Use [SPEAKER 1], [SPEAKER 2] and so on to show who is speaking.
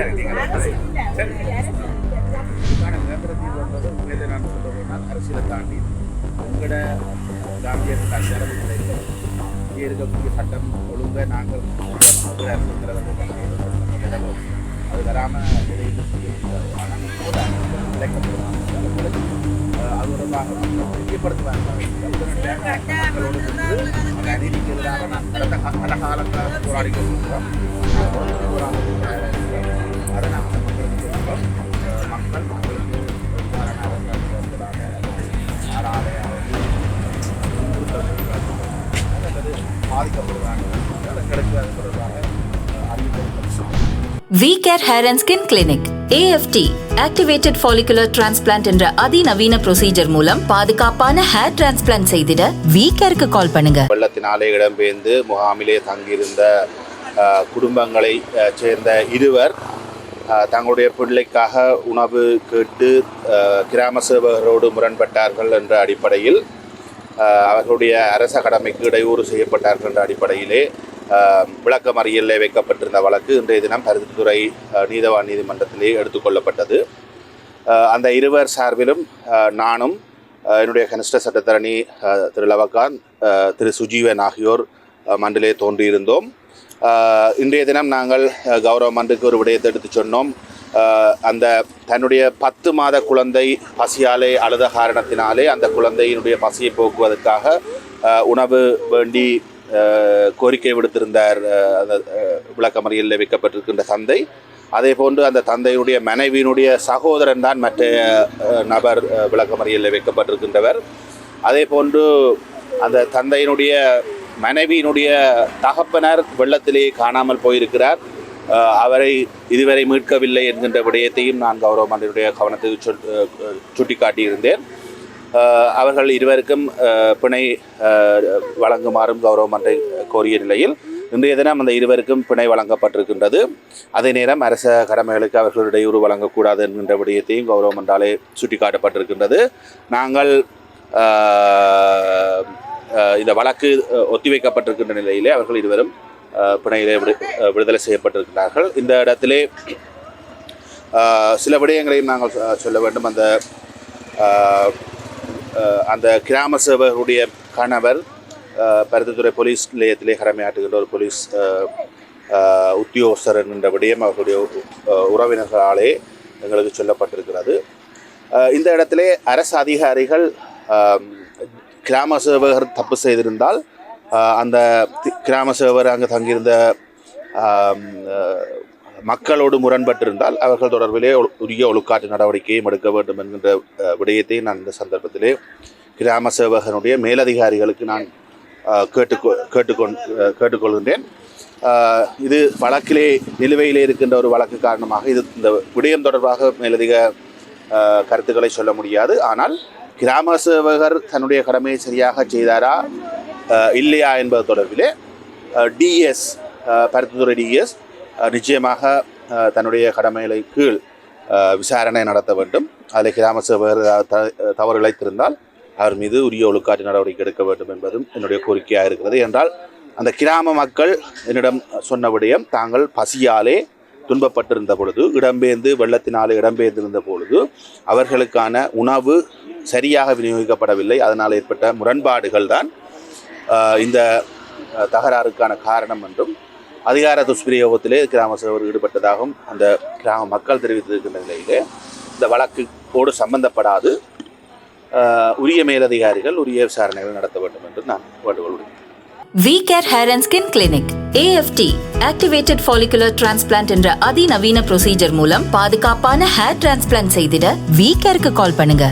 [SPEAKER 1] சரி நீங்கள் சரி இதுக்கான நிரந்தர உண்மையிலே நான் சொல்ல போனால் அரசியலை தாண்டி உங்களோட காந்தியர் அரசியல் இங்கே இருக்கக்கூடிய சட்டம் ஒழுங்கை நாங்கள் வந்து அது வராமல் ஆனால் அது தொடர்பாக தெரியப்படுத்துவாங்க எதிராக நான் கடந்த போராடி கொண்டிருக்கிறோம்
[SPEAKER 2] we care hair and skin clinic AFT activated follicular transplant என்ற அதிநவீன ப்ரொசீஜர் மூலம் பாதுகாப்பான ஹேர் டிரான்ஸ்பிளான்ட் செய்திட வி கேருக்கு கால் பண்ணுங்க.
[SPEAKER 1] வெள்ளத்தினாலே இடம்பெயர்ந்து முகாமிலே தங்கியிருந்த குடும்பங்களை சேர்ந்த இருவர் தங்களுடைய பிள்ளைக்காக உணவு கேட்டு கிராம சேவகரோடு முரண்பட்டார்கள் என்ற அடிப்படையில் அவர்களுடைய அரச கடமைக்கு இடையூறு செய்யப்பட்டார்கள் என்ற அடிப்படையிலே அஹ், வைக்கப்பட்டிருந்த வழக்கு இன்றைய தினம் பருத்தித்துறை நீதவான் நீதிமன்றத்திலே எடுத்துக்கொள்ளப்பட்டது அந்த இருவர் சார்பிலும் நானும் என்னுடைய கனிஷ்ட சட்டத்தரணி திரு லவகாந்த் திரு சுஜீவன் ஆகியோர் மண்டிலே தோன்றியிருந்தோம். இன்றைய தினம் நாங்கள் கௌரவ மண்டுக்கு ஒரு விடயத்தை எடுத்து சொன்னோம். அந்த தன்னுடைய பத்து மாத குழந்தை பசியாலே அழுத காரணத்தினாலே அந்த குழந்தையினுடைய பசியை போக்குவதற்காக உணவு வேண்டி கோரிக்கை விடுத்திருந்தார் அந்த விளக்கமறியில் விளக்கமறியலில் வைக்கப்பட்டிருக்கின்ற தந்தை. அதே போன்று அந்த தந்தையுடைய மனைவியினுடைய சகோதரன் தான் மற்ற நபர் விளக்கமறியில் விளக்கமறியலில் வைக்கப்பட்டிருக்கின்றவர். அதே போன்று அந்த தந்தையினுடைய மனைவியினுடைய தகப்பனர் வெள்ளத்திலே காணாமல் போயிருக்கிறார். அவரை இதுவரை மீட்கவில்லை என்கின்ற விடயத்தையும் நான் கௌரவ மன்றினுடைய கவனத்துக்கு சொல் சுட்டிக்காட்டியிருந்தேன். அவர்கள் இருவருக்கும் பிணை வழங்குமாறும் கௌரவ மன்றை கோரிய நிலையில் இன்றைய தினம் அந்த இருவருக்கும் பிணை வழங்கப்பட்டிருக்கின்றது. அதே நேரம் அரச கடமைகளுக்கு அவர்கள் இடையூறு வழங்கக்கூடாது என்கின்ற விடயத்தையும் கௌரவ மன்றாலே சுட்டிக்காட்டப்பட்டிருக்கின்றது. நாங்கள் இந்த வழக்கு ஒத்திவைக்கப்பட்டிருக்கின்ற நிலையிலே அவர்கள் இருவரும் பிணையிலே விடு விடுதலை செய்யப்பட்டிருக்கிறார்கள். இந்த இடத்திலே சில விடயங்களையும் நாங்கள் சொல்ல வேண்டும். அந்த அந்த கிராம சேவகருடைய கணவர் பருத்தித்துறை போலீஸ் நிலையத்திலே கடமையாற்றுகின்ற ஒரு போலீஸ் உத்தியோகஸ்தர் என்கின்ற விடயம் அவர்களுடைய உறவினர்களாலே எங்களுக்கு சொல்லப்பட்டிருக்கிறது. இந்த இடத்திலே அரசு அதிகாரிகள் கிராம சேவகர் தப்பு செய்திருந்தால் அந்த கிராம சேவகர் அங்கு தங்கியிருந்த மக்களோடு முரண்பட்டிருந்தால் அவர்கள் தொடர்பிலே உரிய ஒழுக்காற்று நடவடிக்கையும் எடுக்க வேண்டும் என்கின்ற விடயத்தை நான் இந்த சந்தர்ப்பத்திலே கிராம சேவகனுடைய மேலதிகாரிகளுக்கு நான் கேட்டுக்கொ கேட்டுக்கொண் கேட்டுக்கொள்கின்றேன். இது வழக்கிலே நிலுவையிலே இருக்கின்ற ஒரு வழக்கு காரணமாக இது இந்த விடயம் தொடர்பாக மேலதிக கருத்துக்களை சொல்ல முடியாது. ஆனால் கிராம சேவகர் தன்னுடைய கடமையை சரியாக செய்தாரா? இல்லையா என்பது தொடர்பிலே டிஎஸ் பருத்தித்துறை டிஎஸ் நிச்சயமாக தன்னுடைய கடமைகளை கீழ் விசாரணை நடத்த வேண்டும். அதில் கிராம சேவகர் த- தவறு இழைத்திருந்தால் அவர் மீது உரிய ஒழுக்காற்று நடவடிக்கை எடுக்க வேண்டும் என்பதும் என்னுடைய கோரிக்கையாக இருக்கிறது. என்றால் அந்த கிராம மக்கள் என்னிடம் சொன்ன விடயம் தாங்கள் பசியாலே துன்பப்பட்டிருந்த பொழுது இடம்பெயர்ந்து வெள்ளத்தினாலே இடம்பெயர்ந்திருந்த பொழுது அவர்களுக்கான உணவு சரியாக விநியோகிக்கப்படவில்லை. அதனால் ஏற்பட்ட முரண்பாடுகள் தான் இந்த தகராறுக்கான காரணம் என்றும் அதிகார துஷ்பிரயோகத்திலே கிராம சேவர் ஈடுபட்டதாகவும் அந்த கிராம மக்கள் தெரிவித்திருக்கின்ற நிலையிலே இந்த வழக்குக்கோடு சம்பந்தப்படாது உரிய மேலதிகாரிகள் உரிய விசாரணைகள் நடத்த வேண்டும் என்று நான் வேண்டுகோள் விடுக்கிறேன்
[SPEAKER 2] we care hair and skin clinic AFT activated follicular transplant என்ற அதிநவீன ப்ரொசீஜர் மூலம் பாதுகாப்பான ஹேர் டிரான்ஸ்பிளான்ட் செய்திட வி கேருக்கு கால் பண்ணுங்க.